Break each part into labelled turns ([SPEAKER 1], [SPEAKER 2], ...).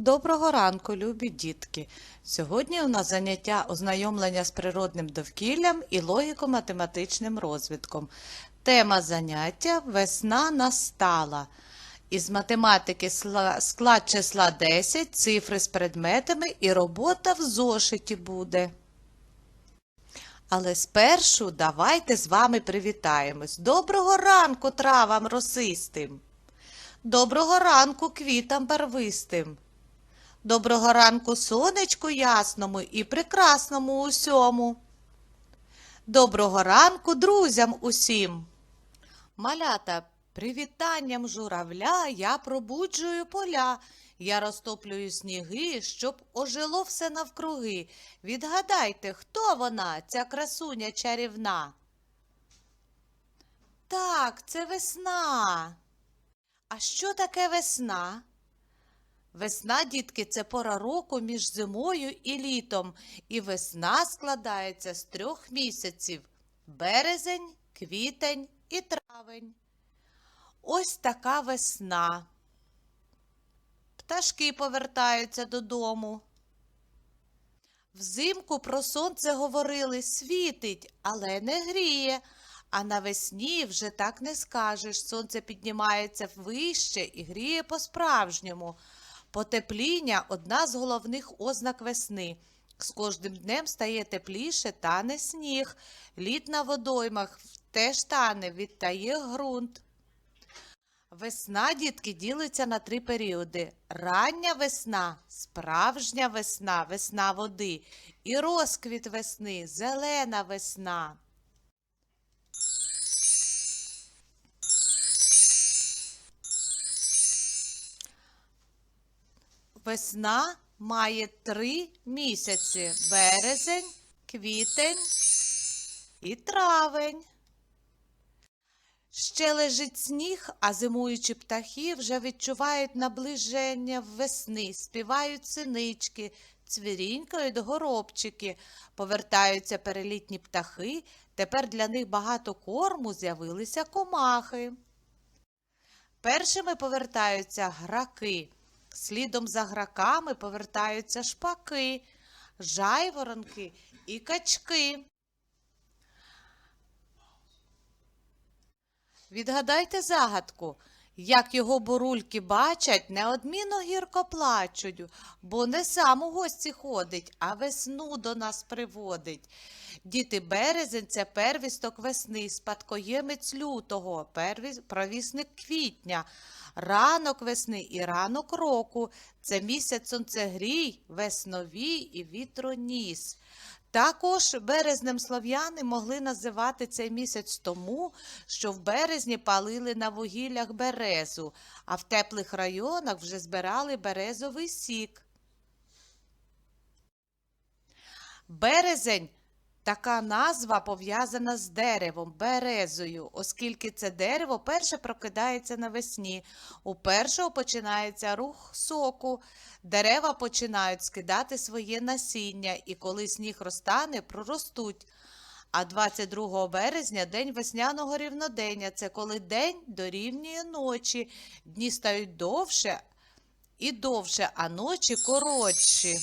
[SPEAKER 1] Доброго ранку, любі дітки! Сьогодні у нас заняття ознайомлення з природним довкіллям і логіко-математичним розвитком. Тема заняття Весна настала. Із математики склад числа 10, цифри з предметами і робота в зошиті буде. Але спершу давайте з вами привітаємось. Доброго ранку травам росистим! Доброго ранку квітам барвистим! Доброго ранку сонечку ясному і прекрасному усьому. Доброго ранку друзям усім. Малята, привітанням журавля я пробуджую поля. Я розтоплюю сніги, щоб ожило все навкруги. Відгадайте, хто вона, ця красуня чарівна? Так, це весна. А що таке весна? Весна, дітки, це пора року між зимою і літом, і весна складається з трьох місяців березень, квітень і травень. Ось така весна. Пташки повертаються додому. Взимку про сонце говорили світить, але не гріє. А навесні вже так не скажеш. Сонце піднімається вище і гріє по-справжньому. Потепління одна з головних ознак весни. З кожним днем стає тепліше, тане сніг. Лід на водоймах теж тане, відтає ґрунт. Весна, дітки, ділиться на три періоди: рання весна, справжня весна, весна води, і розквіт весни, зелена весна. Весна має три місяці: березень, квітень і травень. Ще лежить сніг, а зимуючі птахи вже відчувають наближення весни, співають синички, цвірінькають горобчики, повертаються перелітні птахи. Тепер для них багато корму з'явилися комахи. Першими повертаються граки. Слідом за граками повертаються шпаки, жайворонки і качки. Відгадайте загадку, як його бурульки бачать, неодмінно гірко плачуть, бо не сам у гості ходить, а весну до нас приводить. Діти березень це первісток весни, спадкоємець лютого, первіс- провісник квітня, ранок весни і ранок року. Це місяць сонцегрій, весновій і вітроніс. Також березнем слов'яни могли називати цей місяць тому, що в березні палили на вугіллях березу, а в теплих районах вже збирали березовий сік. Березень така назва пов'язана з деревом, березою, оскільки це дерево перше прокидається навесні. У першого починається рух соку. Дерева починають скидати своє насіння, і коли сніг розтане, проростуть. А 22 березня день весняного рівнодення. Це коли день дорівнює ночі. Дні стають довше і довше, а ночі коротші.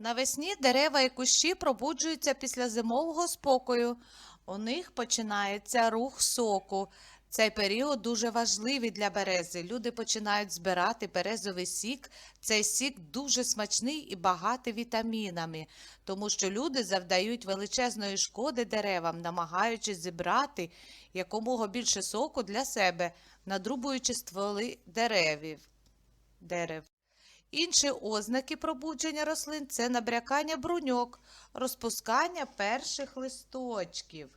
[SPEAKER 1] Навесні дерева і кущі пробуджуються після зимового спокою. У них починається рух соку. Цей період дуже важливий для берези. Люди починають збирати березовий сік. Цей сік дуже смачний і багатий вітамінами, тому що люди завдають величезної шкоди деревам, намагаючись зібрати якомога більше соку для себе, надрубуючи стволи деревів. дерев. Інші ознаки пробудження рослин це набрякання бруньок, розпускання перших листочків.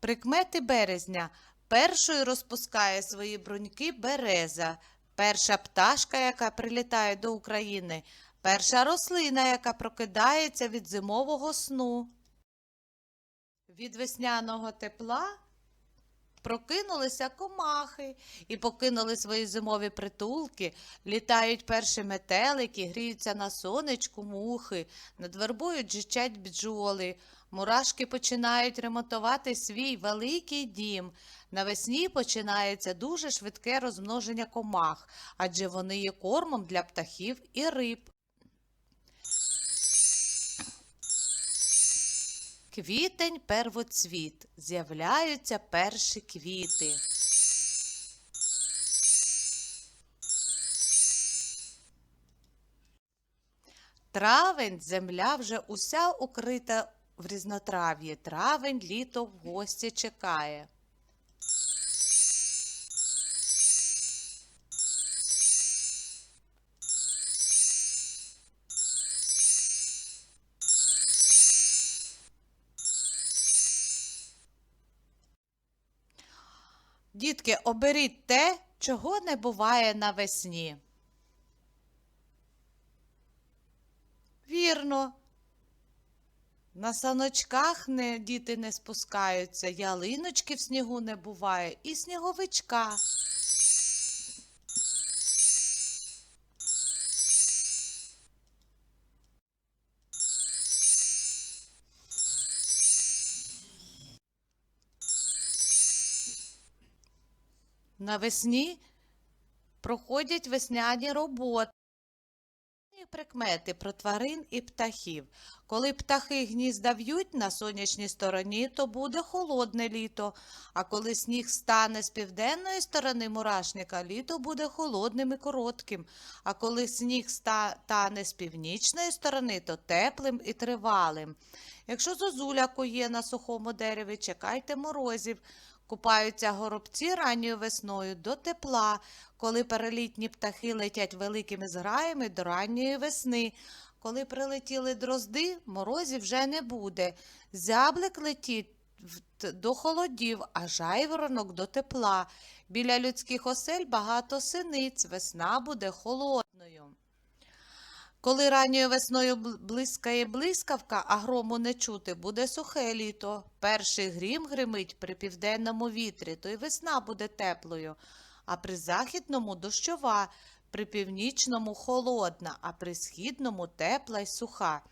[SPEAKER 1] Прикмети березня. Першою розпускає свої бруньки береза, перша пташка, яка прилітає до України, перша рослина, яка прокидається від зимового сну. Від весняного тепла Прокинулися комахи і покинули свої зимові притулки, літають перші метелики, гріються на сонечку мухи, над вербою джичать бджоли. Мурашки починають ремонтувати свій великий дім. Навесні починається дуже швидке розмноження комах, адже вони є кормом для птахів і риб. Квітень первоцвіт. З'являються перші квіти. Травень земля вже уся укрита в різнотрав'ї. Травень літо в гості чекає. Дітки, оберіть те, чого не буває навесні. Вірно. На саночках не, діти не спускаються, ялиночки в снігу не буває і сніговичка. Навесні проходять весняні роботи. Прикмети про тварин і птахів. Коли птахи гнізда в'ють на сонячній стороні, то буде холодне літо, а коли сніг стане з південної сторони мурашника, літо буде холодним і коротким, а коли сніг стане з північної сторони, то теплим і тривалим. Якщо зозуля кує на сухому дереві, чекайте морозів. Купаються горобці ранньою весною до тепла, коли перелітні птахи летять великими зграями до ранньої весни. Коли прилетіли дрозди, морозів вже не буде. Зяблик летить до холодів, а жайворонок до тепла. Біля людських осель багато синиць, весна буде холодною. Коли ранньою весною блискає блискавка, а грому не чути, буде сухе літо. Перший грім гримить при південному вітрі, то й весна буде теплою, а при західному дощова, при північному холодна, а при східному тепла й суха.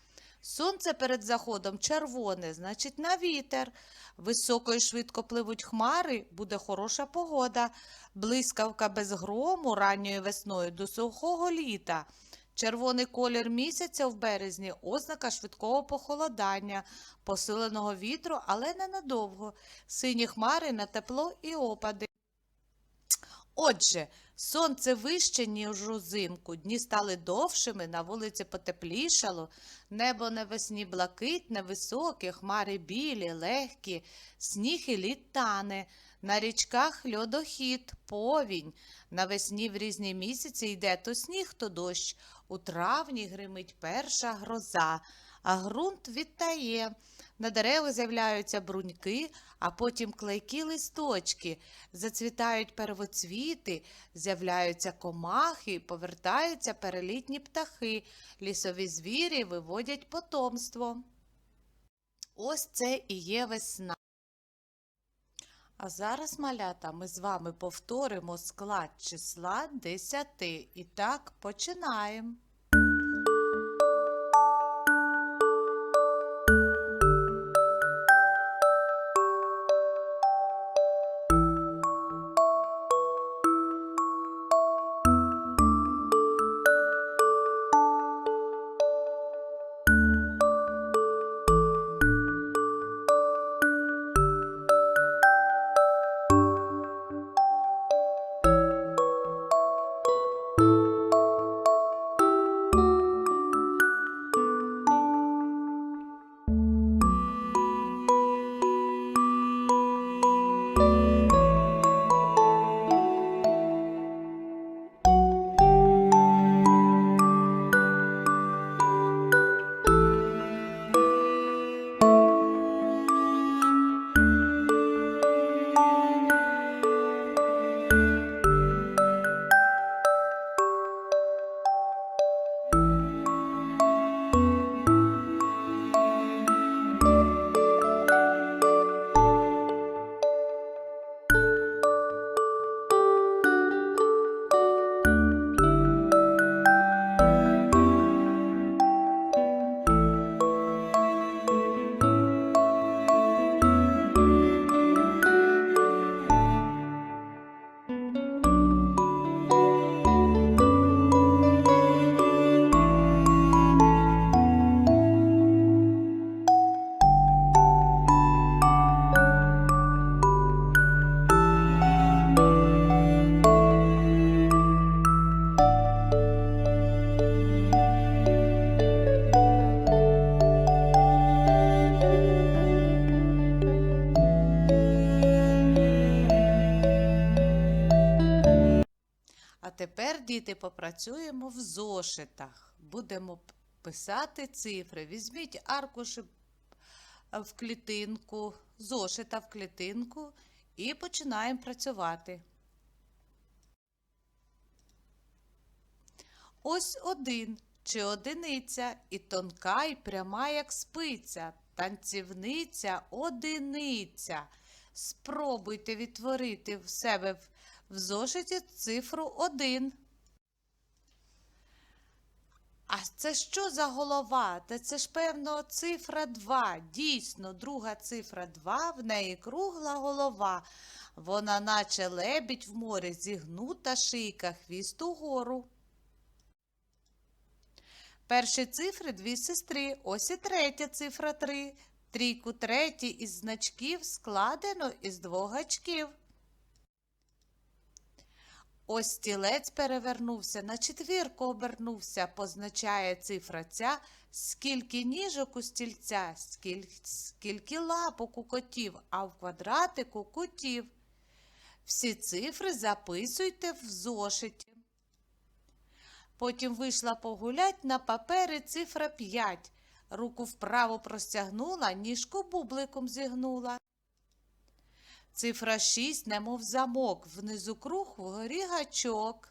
[SPEAKER 1] Сонце перед заходом червоне, значить, на вітер. Високо і швидко пливуть хмари, буде хороша погода, блискавка без грому ранньою весною до сухого літа. Червоний колір місяця в березні ознака швидкого похолодання, посиленого вітру, але ненадовго, сині хмари на тепло і опади. Отже, сонце вище, ніж узимку, дні стали довшими, на вулиці потеплішало, небо навесні блакитне, високе, хмари білі, легкі, сніг і лід тане, на річках льодохід, повінь. Навесні в різні місяці йде то сніг, то дощ. У травні гримить перша гроза, а ґрунт відтає. На деревах з'являються бруньки, а потім клейкі листочки, зацвітають первоцвіти, з'являються комахи, повертаються перелітні птахи, лісові звірі виводять потомство. Ось це і є весна. А зараз, малята, ми з вами повторимо склад числа 10. І так, починаємо. Діти, попрацюємо в зошитах. Будемо писати цифри. Візьміть аркуші е, в клітинку, зошита в клітинку і починаємо працювати. Ось один чи одиниця, і тонка, і пряма, як спиця, танцівниця одиниця. Спробуйте відтворити в себе в- зошиті цифру 1. А це що за голова? Та це ж, певно, цифра 2. Дійсно, друга цифра 2, в неї кругла голова. Вона наче лебідь в морі, зігнута шийка, хвіст угору. Перші цифри дві сестри. Ось і третя цифра 3. Трійку третій із значків складено із двох гачків. Ось стілець перевернувся, на четвірку обернувся, позначає цифра ця, скільки ніжок у стільця, скільки, скільки лапок у котів, а в квадратику кутів. Всі цифри записуйте в зошиті. Потім вийшла погулять на папері цифра 5. Руку вправо простягнула, ніжку бубликом зігнула. Цифра 6, немов замок, внизу круг, вгорі гачок.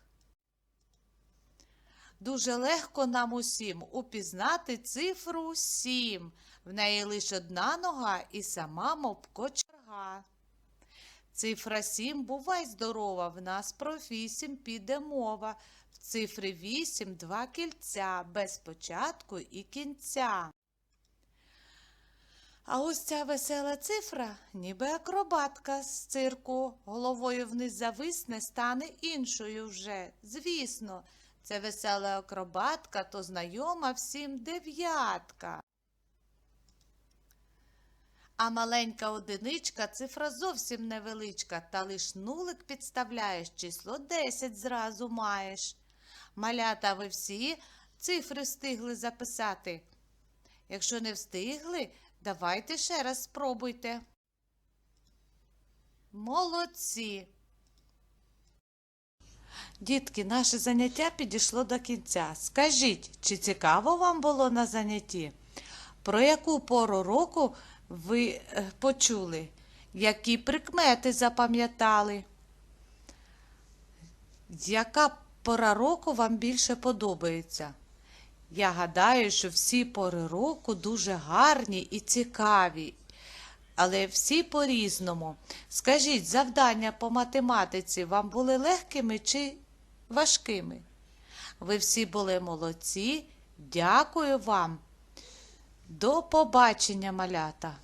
[SPEAKER 1] Дуже легко нам усім упізнати цифру 7. В неї лише одна нога і сама мов кочерга. Цифра 7, бувай здорова, в нас про 8 піде мова. В цифрі 8 два кільця, без початку і кінця. А ось ця весела цифра, ніби акробатка з цирку, головою вниз зависне, стане іншою вже. Звісно, це весела акробатка, то знайома всім дев'ятка. А маленька одиничка цифра зовсім невеличка, та лиш нулик підставляєш, число 10 зразу маєш. Малята ви всі цифри встигли записати. Якщо не встигли, давайте ще раз спробуйте. Молодці. Дітки, наше заняття підійшло до кінця. Скажіть, чи цікаво вам було на занятті? Про яку пору року ви е, почули? Які прикмети запам'ятали? Яка пора року вам більше подобається? Я гадаю, що всі пори року дуже гарні і цікаві, але всі по-різному. Скажіть, завдання по математиці вам були легкими чи важкими? Ви всі були молодці. Дякую вам. До побачення, малята!